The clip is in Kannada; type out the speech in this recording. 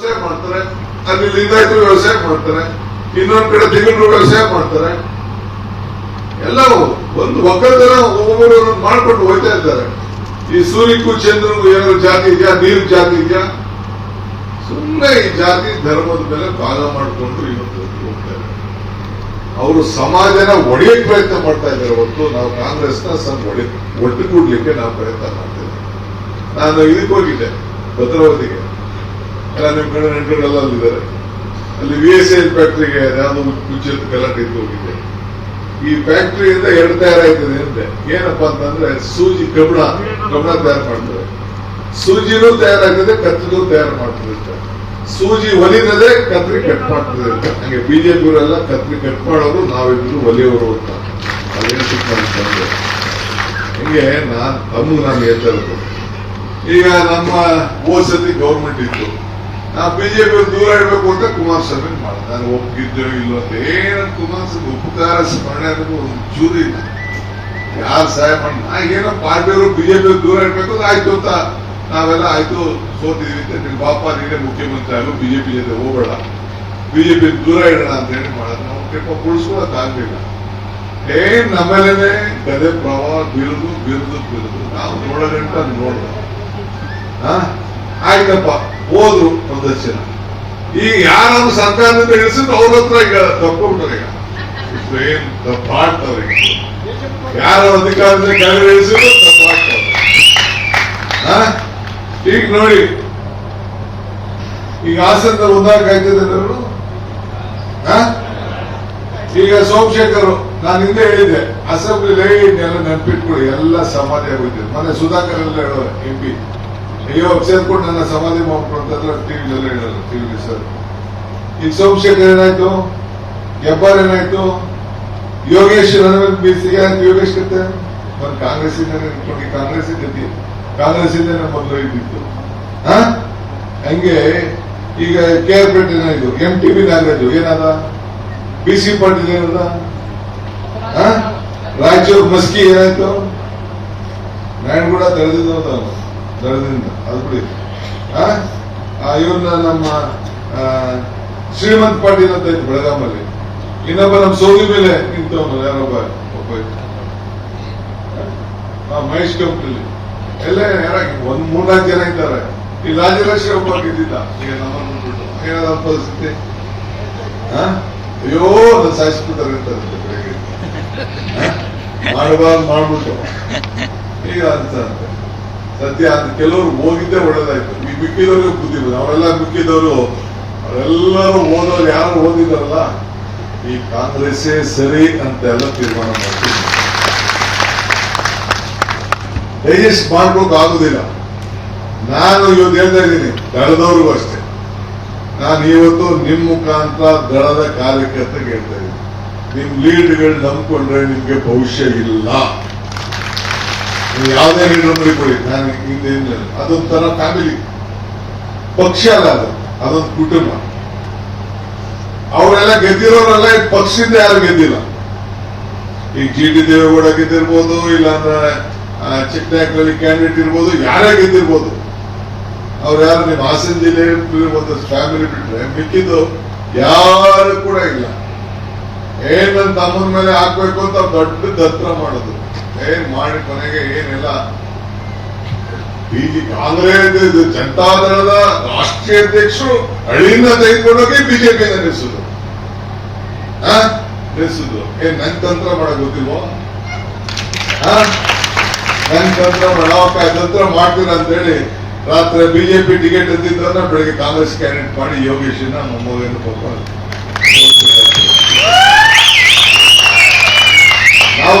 ವ್ಯವಸಾಯ ಮಾಡ್ತಾರೆ, ಅಲ್ಲಿ ಲಿಂಗಾಯತರು ವ್ಯವಸಾಯ ಮಾಡ್ತಾರೆ, ಇನ್ನೊಂದ್ ಕಡೆ ತೆಂಗಿನ ವ್ಯವಸಾಯ ಮಾಡ್ತಾರೆ. ಎಲ್ಲವೂ ಒಂದು ಒಕ್ಕಲ್ತನ ಒಬ್ಬೊಬ್ಬರು ಮಾಡ್ಕೊಂಡು ಹೋಗ್ತಾ ಇದ್ದಾರೆ. ಈ ಸೂರ್ಯಕ್ಕೂ ಚಂದ್ರನಿಗೂ ಏನಾದ್ರು ಜಾತಿ ಇದೆಯಾ, ನೀರು ಜಾತಿ ಇದೆಯಾ? ಸುಮ್ಮನೆ ಈ ಜಾತಿ ಧರ್ಮದ ಮೇಲೆ ಭಾಗ ಮಾಡಿಕೊಂಡು ಇವತ್ತು ಹೋಗ್ತಾರೆ ಅವರು ಸಮಾಜನ ಒಡೆಯಕ್ ಪ್ರಯತ್ನ ಮಾಡ್ತಾ ಇದ್ದಾರೆ ಹೊತ್ತು ನಾವು ಕಾಂಗ್ರೆಸ್ನ ಸಂ ಒಡೆ ಒಟ್ಟು ಕೂಡ್ಲಿಕ್ಕೆ ನಾವು ಪ್ರಯತ್ನ ಮಾಡ್ತೇವೆ ನಾನು ಇದಕ್ಕೆ ಹೋಗಿದ್ದೆ ಭದ್ರಾವತಿಗೆ. ಇದ್ದಾರೆ ಕಡೆ ಅಲ್ಲಿ ವಿ ಎಸ್ ಎಲ್ ಫ್ಯಾಕ್ಟ್ರಿಗೆ ಯಾವುದೋ ಮುಚ್ಚಿತ್ತು ಗಲಾಟೆ ಇದ್ದು ಹೋಗಿದ್ದೆ. ಈ ಫ್ಯಾಕ್ಟ್ರಿಯಿಂದ ಎರಡು ತಯಾರಾಯ್ತದೆ ಅಂತೆ ಏನಪ್ಪಾ ಅಂತಂದ್ರೆ ಸೂಜಿ ಕಬ್ಬಣ ಕಬ್ಬಣ ತಯಾರು ಮಾಡ್ತಾರೆ ಸೂಜಿನೂ ತಯಾರಾಗ್ತದೆ ಕತ್ರಿನೂ ತಯಾರು ಮಾಡ್ತದೆ ಅಂತ. ಸೂಜಿ ಒಲಿದದೆ ಕತ್ರಿ ಕಟ್ ಮಾಡ್ತದೆ ಅಂತ. ಹಂಗೆ ಬಿಜೆಪಿಯವರೆಲ್ಲ ಕತ್ರಿ ಕಟ್ ಮಾಡೋರು, ನಾವಿಬ್ರು ಒಲಿಯವರು ಅಂತ. ಅದೇನು ಸಿಕ್ಕಂತಂದ್ರೆ ಹಿಂಗೆ ನಾನು, ತಮ್ಮ ನಾನು ಹೇಳ್ತಾ ಈಗ ನಮ್ಮ ಓಸತಿ ಗೌರ್ಮೆಂಟ್ ಇತ್ತು. ನಾ ಬಿಜೆಪಿ ದೂರ ಇಡಬೇಕು ಅಂತ ಕುಮಾರಸ್ವಾಮಿ ಮಾಡಿದ ನಾನು ಒಪ್ಪಿದ್ದು ಇಲ್ಲೋ ಅಂತ ಏನ ಕುಮಾರಸ್ವಾಮಿ ಉಪಕಾರ, ಸ್ಮರಣೆ ಅನ್ನೋದು ಒಂದು ಚೂರು ಇಲ್ಲ. ಯಾರು ಸಹಾಯ ಮಾಡಿ ನಾ ಏನೋ ಪಾರ್ಟಿಯವರು ಬಿಜೆಪಿ ದೂರ ಇಡಬೇಕು ಆಯ್ತು ಅಂತ ನಾವೆಲ್ಲ ಆಯ್ತು ಸೋತಿದೀವಿ ಅಂತ ನಿಮ್ಮ ಬಾಪ, ನೀನೇ ಮುಖ್ಯಮಂತ್ರಿ ಆಗಲು ಬಿಜೆಪಿ ಜೊತೆ ಹೋಗೋಣ ಬಿಜೆಪಿ ದೂರ ಇಡೋಣ ಅಂತ ಹೇಳಿ ಮಾಡೋದು. ನಾವು ಕೆಪ್ಪ ಉಳಿಸ್ಕೊಳಕ್ಕಾಗಲಿಲ್ಲ ಏನ್ ನಮ್ಮೇಲೆ ಗದೆ ಪ್ರವಾಹ, ಬಿರುದು ಬಿರುದು ಬಿರುದು. ನಾವು ನೋಡೋದಂತ ನೋಡ್ದ ಆ? ಆಯ್ತಪ್ಪ. ಹೋದ್ರು ಒಂದಷ್ಟು ಜನ ಈಗ ಯಾರು ಸರ್ಕಾರದಿಂದ ಇಳಿಸಿದ್ರು ಅವ್ರ ಹತ್ರ ಈಗ ತಪ್ಪಿಬಿಟ್ರೆ ಈಗ. ಏನ್ ತಪ್ಪಾಡ್ತವ್ರೆ ಯಾರು ಅಧಿಕಾರದಿಂದ ಕೆಳಗೆ ಇಳಿಸಿದ್ರು ತಪ್ಪಾಡ್ತವ್ರೆ? ಈಗ ನೋಡಿ, ಈಗ ಹಾಸನದ ಉದ್ದಾರ ಕಾಯ್ತಿದ್ದಾರೆ? ಈಗ ಸೋಮಶೇಖರ್, ನಾನು ಹಿಂದೆ ಹೇಳಿದ್ದೆ, ಅಸೆಂಬ್ಲಿ ಎಲ್ಲ ನೆನ್ಪಿಟ್ಕೊಳ್ಳಿ, ಎಲ್ಲ ಸಮಾಧಿ ಆಗೋಯ್ತು. ಮನೆ ಸುಧಾಕರ್ ಎಲ್ಲ ಹೇಳೋ ಎಂ ಪಿ ಅಯ್ಯೋ ಸೇರ್ಕೊಂಡು ನನ್ನ ಸಮಾಧಿ ಮಾಡ್ಕೊಂಡು ಟಿವಿ ಎಲ್ಲ ಹೇಳೋರು ಟಿವಿ ಸರ್. ಈಗ ಸೋಮಶೇಖರ್ ಏನಾಯ್ತು? ಹೆಬ್ಬಾರ್ ಏನಾಯ್ತು? ಯೋಗೇಶ್ ನನ್ನ ಬೀಸಿಗೆ ಯೋಗೇಶ್ ಕತೆ ನಾನು ಕಾಂಗ್ರೆಸ್ ಇಂದ ನಿಂತ್ಕೊಂಡು ಕಾಂಗ್ರೆಸ್ ಗತಿ ಕಾಂಗ್ರೆಸ್ ಇಂದ ಮೊದಲು ಇದ್ದಿತ್ತು ಹಂಗೆ ಈಗ ಕೆ ಆರ್ ಪೇಟೆ ಏನಾಯ್ತು? ಎಂ ಟಿ ಬಿ ನಾಗರಾಜು ಏನಾದ? ಬಿ ಸಿ ಪಾಟೀಲ್ ಏನದ? ರಾಯಚೂರು ಮಸ್ಕಿ ಏನಾಯ್ತು? ನಾಯಣಗೂಡ ದಳದಿಂದ ದಳದಿಂದ, ಅದು ಬಿಡಿ ಇವನ್ನ ನಮ್ಮ ಶ್ರೀಮಂತ್ ಪಾಟೀಲ್ ಅಂತ ಇತ್ತು ಬೆಳಗಾಮಲ್ಲಿ ಇನ್ನೊಬ್ಬ ನಮ್ಮ ಸೋಗಿ ಮೇಲೆ ನಿಂತವನು ಯಾರೊಬ್ಬ ಒಬ್ಬ ಮಹೇಶ್ ಕಂಪ್ನಿಲಿ ಎಲ್ಲ ಯಾರಾಗಿ ಒಂದ್ ಮೂರ್ನಾಲ್ಕು ಜನ ಇದ್ದಾರೆ. ಈ ರಾಜಲಕ್ಷ್ಮಿ ಒಬ್ಬ ಇದ್ದಿದ್ದ. ಈಗ ಏನಾದ ಪರಿಸ್ಥಿತಿ? ಅಯ್ಯೋ ಅದು ಸಾಯಿಸ್ಬಿಡ್ತಾರೆ ಅಂತ ಮಾಡಬಾರ್ದು ಮಾಡ್ಬಿಟ್ಟು. ಈಗ ಅಂತೆ. ಸದ್ಯ ಅದು ಕೆಲವರು ಹೋಗಿದ್ದೇ ಒಳ್ಳೇದಾಯ್ತು. ಈ ಮಿಕ್ಕಿದವ್ರಿಗೆ ಬುದ್ಧಿ ಅವರೆಲ್ಲ ಮಿಕ್ಕಿದವರು, ಅವರೆಲ್ಲರೂ ಓದೋರು ಯಾರು ಓದಿದಾರಲ್ಲ? ಈ ಕಾಂಗ್ರೆಸ್ಸೇ ಸರಿ ಅಂತ ಎಲ್ಲ ತೀರ್ಮಾನ ಮಾಡ್ತೀವಿ. ಡೈಜೆಸ್ಟ್ ಮಾಡ್ಬೇಕು ಆಗುದಿಲ್ಲ. ನಾನು ಇವತ್ತು ಹೇಳ್ತಾ ಇದ್ದೀನಿ, ದಳದವ್ರಿಗೂ ಅಷ್ಟೇ. ನಾನು ಇವತ್ತು ನಿಮ್ ಮುಖಾಂತರ ದಳದ ಕಾರ್ಯಕರ್ತರಿಗೆ ಹೇಳ್ತಾ ಇದ್ದೀನಿ. ನಿಮ್ ಲೀಡ್ಗಳು ನಂಬ್ಕೊಂಡ್ರೆ ನಿಮ್ಗೆ ಭವಿಷ್ಯ ಇಲ್ಲ. ನೀವು ಯಾವುದೇ ಲೀಡರ್ ಕೊಡಿ. ನಾನು ಹಿಂದೆ ಅದೊಂಥರ ಫ್ಯಾಮಿಲಿ ಪಕ್ಷ ಅಲ್ಲ ಅದು. ಅದೊಂದು ಕುಟುಂಬ. ಅವರೆಲ್ಲ ಗೆದ್ದಿರೋರೆಲ್ಲ ಈ ಪಕ್ಷದಿಂದ ಯಾರು ಗೆದ್ದಿಲ್ಲ. ಈಗ ಜಿ ಡಿ ದೇವೇಗೌಡ ಗೆದ್ದಿರ್ಬೋದು, ಇಲ್ಲಾಂದ್ರೆ ಚಿಕ್ಕನಾಯಕರಲ್ಲಿ ಕ್ಯಾಂಡಿಡೇಟ್ ಇರ್ಬೋದು, ಯಾರೇ ಗೆದ್ದಿರ್ಬೋದು. ಅವ್ರು ಯಾರು ನಿಮ್ಮ ಹಾಸನ ಜಿಲ್ಲೆ ಫ್ಯಾಮಿಲಿ ಬಿಟ್ರೆ ಮಿಕ್ಕಿದ್ದು ಯಾರು ಕೂಡ ಇಲ್ಲ. ಏನ್ ನನ್ನ ತಮ್ಮನ ಮೇಲೆ ಹಾಕ್ಬೇಕು ಅಂತ ದೊಡ್ಡ ದತ್ರ ಮಾಡೋದು. ಏನ್ ಮಾಡಿ ಕೊನೆಗೆ ಏನಿಲ್ಲ. ಬಿಜೆಪಿ ಕಾಂಗ್ರೆಸ್ ಜನತಾದಳದ ರಾಷ್ಟ್ರೀಯ ಅಧ್ಯಕ್ಷರು ಹಳ್ಳಿಯಿಂದ ತೆಗೆದುಕೊಂಡೋಗಿ ಬಿಜೆಪಿಯಿಂದ ನಿಲ್ಲಿಸುದು? ನಿಲ್ಲಿಸುದು. ಏನ್ ನನ್ ತಂತ್ರ ಮಾಡ ಗೊತ್ತಿಲ್ವೋ? ನನ್ ತಂತ್ರ ಮಾಡಾಕ ತಂತ್ರ ಮಾಡ್ತೀರ ಅಂತ ಹೇಳಿ ರಾತ್ರಿ ಬಿಜೆಪಿ ಟಿಕೆಟ್ ಇದ್ದಿದ್ದನ್ನ ಬೆಳಿಗ್ಗೆ ಕಾಂಗ್ರೆಸ್ ಕ್ಯಾಂಡಿಡೇಟ್ ಮಾಡಿ ಯೋಗೇಶನ್ನ ಮೊಮ್ಮಗನ ಪಾಪ ನಾವು